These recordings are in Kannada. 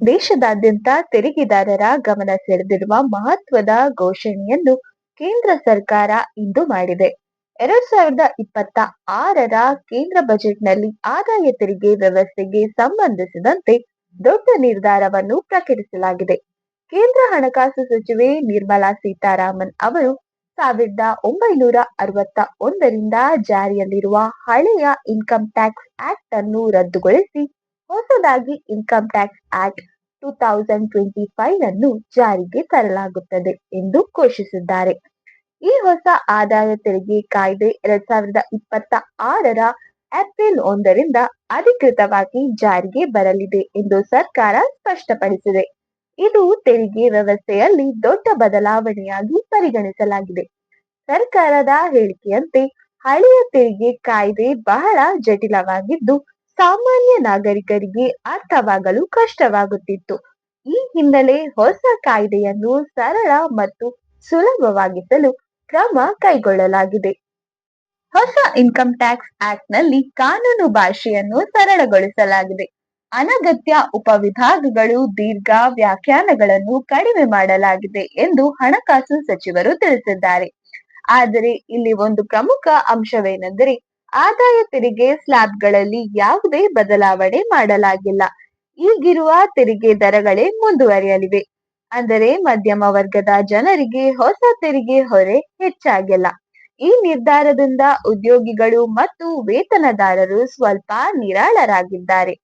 ದೇಶದಾದ್ಯಂತ ತೆರಿಗೆದಾರರ ಗಮನ ಸೆಳೆದಿರುವ ಮಹತ್ವದ ಘೋಷಣೆಯನ್ನು ಕೇಂದ್ರ ಸರ್ಕಾರ ಇಂದು ಮಾಡಿದೆ. ಎರಡ್ ಸಾವಿರದ ಇಪ್ಪತ್ತ ಆರರ ಕೇಂದ್ರ ಬಜೆಟ್ನಲ್ಲಿ ಆದಾಯ ತೆರಿಗೆ ವ್ಯವಸ್ಥೆಗೆ ಸಂಬಂಧಿಸಿದಂತೆ ದೊಡ್ಡ ನಿರ್ಧಾರವನ್ನು ಪ್ರಕಟಿಸಲಾಗಿದೆ. ಕೇಂದ್ರ ಹಣಕಾಸು ಸಚಿವೆ ನಿರ್ಮಲಾ ಸೀತಾರಾಮನ್ ಅವರು ಸಾವಿರದ ಒಂಬೈನೂರ ಅರವತ್ತ ಒಂದರಿಂದ ಜಾರಿಯಲ್ಲಿರುವ ಹಳೆಯ ಇನ್ಕಮ್ ಟ್ಯಾಕ್ಸ್ ಆಕ್ಟ್ ಅನ್ನು ರದ್ದುಗೊಳಿಸಿ ಹೊಸದಾಗಿ income tax act two thousand twenty five ಅನ್ನು ಜಾರಿಗೆ ತರಲಾಗುತ್ತದೆ ಎಂದು ಘೋಷಿಸಿದ್ದಾರೆ. ಈ ಹೊಸ ಆದಾಯ ತೆರಿಗೆ ಕಾಯ್ದೆ ಎರಡ್ ಸಾವಿರದ ಇಪ್ಪತ್ತ ಆರರ ಏಪ್ರಿಲ್ ಒಂದರಿಂದ ಅಧಿಕೃತವಾಗಿ ಜಾರಿಗೆ ಬರಲಿದೆ ಎಂದು ಸರ್ಕಾರ ಸ್ಪಷ್ಟಪಡಿಸಿದೆ. ಇದು ತೆರಿಗೆ ವ್ಯವಸ್ಥೆಯಲ್ಲಿ ದೊಡ್ಡ ಬದಲಾವಣೆಯಾಗಿ ಪರಿಗಣಿಸಲಾಗಿದೆ. ಸರ್ಕಾರದ ಹೇಳಿಕೆಯಂತೆ ಹಳೆಯ ತೆರಿಗೆ ಕಾಯ್ದೆ ಬಹಳ ಜಟಿಲವಾಗಿದ್ದು ಸಾಮಾನ್ಯ ನಾಗರಿಕರಿಗೆ ಅರ್ಥವಾಗಲು ಕಷ್ಟವಾಗುತ್ತಿತ್ತು. ಈ ಹಿನ್ನೆಲೆ ಹೊಸ ಕಾಯ್ದೆಯನ್ನು ಸರಳ ಮತ್ತು ಸುಲಭವಾಗಿಸಲು ಕ್ರಮ ಕೈಗೊಳ್ಳಲಾಗಿದೆ. ಹೊಸ ಇನ್ಕಮ್ ಟ್ಯಾಕ್ಸ್ ಆಕ್ಟ್ನಲ್ಲಿ ಕಾನೂನು ಭಾಷೆಯನ್ನು ಸರಳಗೊಳಿಸಲಾಗಿದೆ. ಅನಗತ್ಯ ಉಪವಿಭಾಗಗಳು ದೀರ್ಘ ವ್ಯಾಖ್ಯಾನಗಳನ್ನು ಕಡಿಮೆ ಮಾಡಲಾಗಿದೆ ಎಂದು ಹಣಕಾಸು ಸಚಿವರು ತಿಳಿಸಿದ್ದಾರೆ. ಆದರೆ ಇಲ್ಲಿ ಒಂದು ಪ್ರಮುಖ ಅಂಶವೇನೆಂದರೆ ಆದಾಯ ತೆರಿಗೆ ಸ್ಲ್ಯಾಬ್ಗಳಲ್ಲಿ ಯಾವುದೇ ಬದಲಾವಣೆ ಮಾಡಲಾಗಿಲ್ಲ. ಈಗಿರುವ ತೆರಿಗೆ ದರಗಳೇ ಮುಂದುವರಿಯಲಿವೆ. ಅಂದರೆ ಮಧ್ಯಮ ವರ್ಗದ ಜನರಿಗೆ ಹೊಸ ತೆರಿಗೆ ಹೊರೆ ಹೆಚ್ಚಾಗಿಲ್ಲ. ಈ ನಿರ್ಧಾರದಿಂದ ಉದ್ಯೋಗಿಗಳು ಮತ್ತು ವೇತನದಾರರು ಸ್ವಲ್ಪ ನಿರಾಳರಾಗಿದ್ದಾರೆ.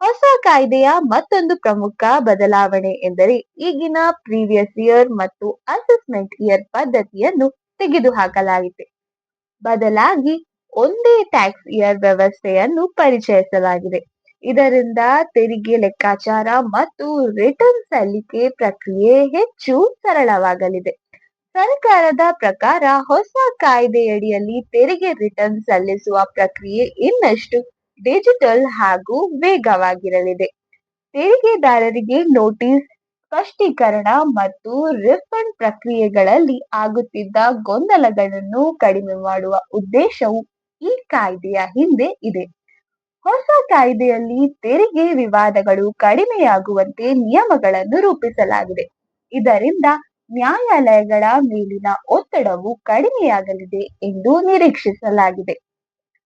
ಹೊಸ ಕಾಯ್ದೆಯ ಮತ್ತೊಂದು ಪ್ರಮುಖ ಬದಲಾವಣೆ ಎಂದರೆ ಈಗಿನ ಪ್ರೀವಿಯಸ್ ಇಯರ್ ಮತ್ತು ಅಸೆಸ್ಮೆಂಟ್ ಇಯರ್ ಪದ್ಧತಿಯನ್ನು ತೆಗೆದುಹಾಕಲಾಗಿದೆ. ಬದಲಾಗಿ ಒಂದೇ ಟ್ಯಾಕ್ಸ್ ಇಯರ್ ವ್ಯವಸ್ಥೆಯನ್ನು ಪರಿಚಯಿಸಲಾಗಿದೆ. ಇದರಿಂದ ತೆರಿಗೆ ಲೆಕ್ಕಾಚಾರ ಮತ್ತು ರಿಟರ್ನ್ ಸಲ್ಲಿಕೆ ಪ್ರಕ್ರಿಯೆ ಹೆಚ್ಚು ಸರಳವಾಗಲಿದೆ. ಸರ್ಕಾರದ ಪ್ರಕಾರ ಹೊಸ ಕಾಯ್ದೆಯಡಿಯಲ್ಲಿ ತೆರಿಗೆ ರಿಟರ್ನ್ ಸಲ್ಲಿಸುವ ಪ್ರಕ್ರಿಯೆ ಇನ್ನಷ್ಟು ಡಿಜಿಟಲ್ ಹಾಗೂ ವೇಗವಾಗಿರಲಿದೆ. ತೆರಿಗೆದಾರರಿಗೆ ನೋಟಿಸ್ ಸ್ಪಷ್ಟೀಕರಣ ಮತ್ತು ರಿಫಂಡ್ ಪ್ರಕ್ರಿಯೆಗಳಲ್ಲಿ ಆಗುತ್ತಿದ್ದ ಗೊಂದಲಗಳನ್ನು ಕಡಿಮೆ ಮಾಡುವ ಉದ್ದೇಶವು ಈ ಕಾಯ್ದೆಯ ಹಿಂದೆ ಇದೆ. ಹೊಸ ಕಾಯ್ದೆಯಲ್ಲಿ ತೆರಿಗೆ ವಿವಾದಗಳು ಕಡಿಮೆಯಾಗುವಂತೆ ನಿಯಮಗಳನ್ನು ರೂಪಿಸಲಾಗಿದೆ. ಇದರಿಂದ ನ್ಯಾಯಾಲಯಗಳ ಮೇಲಿನ ಒತ್ತಡವು ಕಡಿಮೆಯಾಗಲಿದೆ ಎಂದು ನಿರೀಕ್ಷಿಸಲಾಗಿದೆ.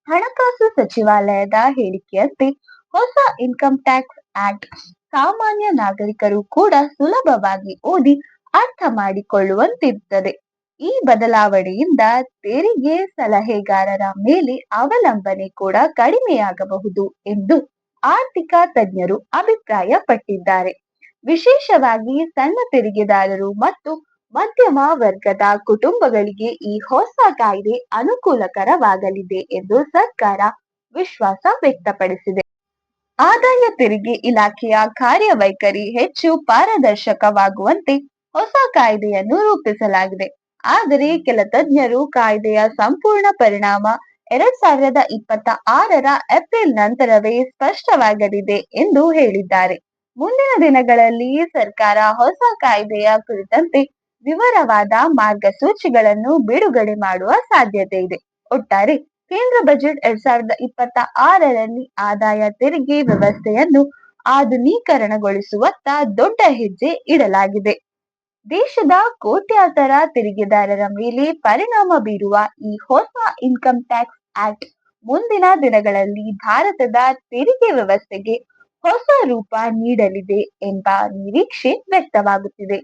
ಹಣಕಾಸು ಸಚಿವಾಲಯದ ಹೇಳಿಕೆಯಂತೆ, ಹೊಸ ಇನ್ಕಮ್ ಟ್ಯಾಕ್ಸ್ ಆಕ್ಟ್ ಸಾಮಾನ್ಯ ನಾಗರಿಕರು ಕೂಡ ಸುಲಭವಾಗಿ ಓದಿ ಅರ್ಥ ಮಾಡಿಕೊಳ್ಳುವಂತಿರುತ್ತದೆ. ಈ ಬದಲಾವಣೆಯಿಂದ ತೆರಿಗೆ ಸಲಹೆಗಾರರ ಮೇಲೆ ಅವಲಂಬನೆ ಕೂಡ ಕಡಿಮೆಯಾಗಬಹುದು ಎಂದು ಆರ್ಥಿಕ ತಜ್ಞರು ಅಭಿಪ್ರಾಯಪಟ್ಟಿದ್ದಾರೆ. ವಿಶೇಷವಾಗಿ ಸಣ್ಣ ತೆರಿಗೆದಾರರು ಮತ್ತು ಮಧ್ಯಮ ವರ್ಗದ ಕುಟುಂಬಗಳಿಗೆ ಈ ಹೊಸ ಕಾಯ್ದೆ ಅನುಕೂಲಕರವಾಗಲಿದೆ ಎಂದು ಸರ್ಕಾರ ವಿಶ್ವಾಸ ವ್ಯಕ್ತಪಡಿಸಿದೆ. ಆದಾಯ ತೆರಿಗೆ ಇಲಾಖೆಯ ಕಾರ್ಯವೈಖರಿ ಹೆಚ್ಚು ಪಾರದರ್ಶಕವಾಗುವಂತೆ ಹೊಸ ಕಾಯ್ದೆಯನ್ನು ರೂಪಿಸಲಾಗಿದೆ. ಆದರೆ ಕೆಲ ತಜ್ಞರು ಕಾಯ್ದೆಯ ಸಂಪೂರ್ಣ ಪರಿಣಾಮ ಎರಡ್ ಸಾವಿರದ ಇಪ್ಪತ್ತ ಆರರ ಏಪ್ರಿಲ್ ನಂತರವೇ ಸ್ಪಷ್ಟವಾಗಲಿದೆ ಎಂದು ಹೇಳಿದ್ದಾರೆ. ಮುಂದಿನ ದಿನಗಳಲ್ಲಿ ಸರ್ಕಾರ ಹೊಸ ಕಾಯ್ದೆಯ ಕುರಿತಂತೆ ವಿವರವಾದ ಮಾರ್ಗಸೂಚಿಗಳನ್ನು ಬಿಡುಗಡೆ ಮಾಡುವ ಸಾಧ್ಯತೆ ಇದೆ. ಒಟ್ಟಾರೆ ಕೇಂದ್ರ ಬಜೆಟ್ ಎರಡ್ ಸಾವಿರದ ಇಪ್ಪತ್ತ ಆರರಲ್ಲಿ ಆದಾಯ ತೆರಿಗೆ ವ್ಯವಸ್ಥೆಯನ್ನು ಆಧುನೀಕರಣಗೊಳಿಸುವತ್ತ ದೊಡ್ಡ ಹೆಜ್ಜೆ ಇಡಲಾಗಿದೆ. ದೇಶದ ಕೋಟ್ಯಾಂತರ ತೆರಿಗೆದಾರರ ಮೇಲೆ ಪರಿಣಾಮ ಬೀರುವ ಈ ಹೊಸ ಇನ್ಕಮ್ ಟ್ಯಾಕ್ಸ್ ಆಕ್ಟ್ ಮುಂದಿನ ದಿನಗಳಲ್ಲಿ ಭಾರತದ ತೆರಿಗೆ ವ್ಯವಸ್ಥೆಗೆ ಹೊಸ ರೂಪ ನೀಡಲಿದೆ ಎಂಬ ನಿರೀಕ್ಷೆ ವ್ಯಕ್ತವಾಗುತ್ತಿದೆ.